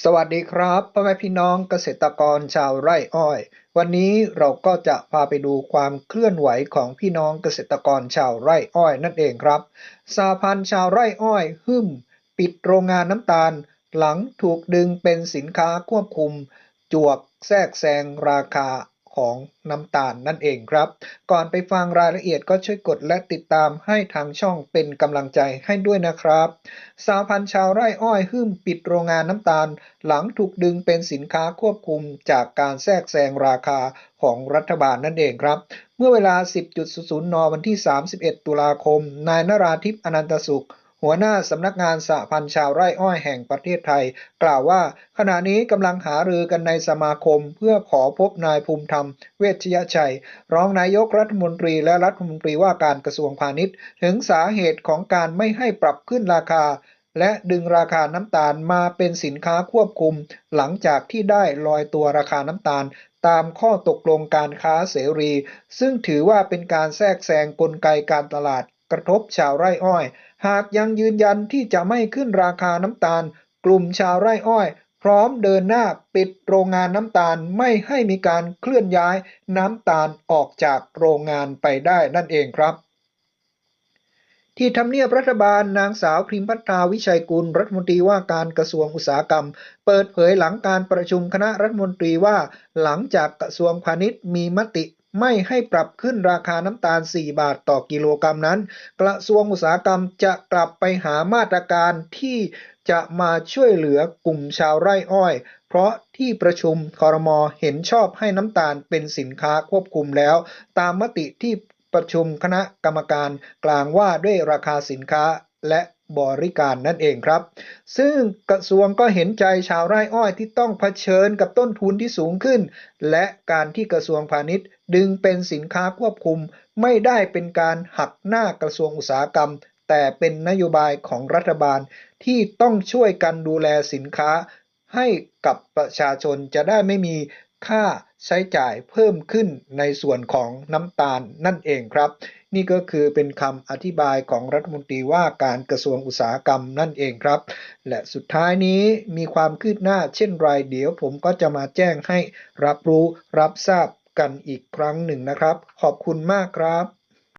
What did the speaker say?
สวัสดีครับพ่อแม่พี่น้องเกษตรกรชาวไร่อ้อย วันนี้เราก็จะพาไปดูความเคลื่อนไหวของพี่น้องเกษตรกรชาวไร่อ้อยนั่นเองครับสาพันธ์ชาวไร่อ้อยหึ่ม ปิดโรงงานน้ำตาล หลังถูกดึงเป็นสินค้าควบคุม จวกแทรกแซงราคา ของน้ำตาลนั่นเองครับ ก่อนไปฟังรายละเอียดก็ช่วยกดและติดตามให้ทางช่องเป็นกำลังใจให้ด้วยนะครับ สาพันชาวไร่อ้อยหึ่มปิดโรงงานน้ำตาล หลังถูกดึงเป็นสินค้าควบคุมจากการแทรกแซงราคาของรัฐบาลนั่นเอง ครับ เมื่อเวลา 10.00 น วันที่ 31 ตุลาคม นายนราธิปอนันตสุข หัวหน้าสำนักงานสหพันธ์ชาวไร่อ้อยแห่งประเทศไทย กล่าวว่าขณะนี้กำลังหารือกันในสมาคม เพื่อขอพบนายภูมิธรรม เวชยชัย รองนายกรัฐมนตรีและรัฐมนตรีว่าการกระทรวงพาณิชย์ ถึงสาเหตุของการไม่ให้ปรับขึ้นราคา และดึงราคาน้ำตาลมาเป็นสินค้าควบคุม หลังจากที่ได้ลอยตัวราคาน้ำตาลตามข้อตกลงการค้าเสรี ซึ่งถือว่าเป็นการแทรกแซงกลไกการตลาด กระทบชาวไร่อ้อย หากยังยืนยันที่จะไม่ขึ้นราคาน้ำตาล กลุ่มชาวไร่อ้อย พร้อมเดินหน้าปิดโรงงานน้ำตาลไม่ให้มีการเคลื่อนย้ายน้ำตาลออกจากโรงงานไปได้นั่นเองครับที่ทำเนียบรัฐบาลนางสาวพิมพัฒนาวิชัยกุลรัฐมนตรีว่าการกระทรวงอุตสาหกรรม เปิดเผยหลังการประชุมคณะรัฐมนตรีว่า หลังจากกระทรวงพาณิชย์มีมติ ไม่ให้ปรับขึ้นราคาน้ำตาล 4 บาทต่อกิโลกรัมนั้น กระทรวงอุตสาหกรรมจะกลับไปหามาตรการที่จะมาช่วยเหลือกลุ่มชาวไร่อ้อย เพราะที่ประชุมคอรมอเห็นชอบให้น้ำตาลเป็นสินค้าควบคุมแล้ว ตามมติที่ประชุมคณะกรรมการกลางว่าด้วยราคาสินค้าและ บริการนั่นเองครับ ซึ่งกระทรวงก็เห็นใจชาวไร่อ้อยที่ต้องเผชิญกับต้นทุนที่สูงขึ้น และการที่กระทรวงพาณิชย์ ดึงเป็นสินค้าควบคุม ไม่ได้เป็นการหักหน้ากระทรวงอุตสาหกรรม แต่เป็นนโยบายของรัฐบาลที่ต้องช่วยกันดูแลสินค้าให้กับประชาชนจะได้ไม่มี ค่าใช้จ่ายเพิ่มขึ้นในส่วนของน้ำตาลนั่นเองครับ นี่ก็คือเป็นคำอธิบายของรัฐมนตรีว่าการกระทรวงอุตสาหกรรมนั่นเองครับ และสุดท้ายนี้มีความคืบหน้าเช่นไรเดี๋ยวผมก็จะมาแจ้งให้รับรู้รับทราบกันอีกครั้งหนึ่งนะครับ ขอบคุณมากครับ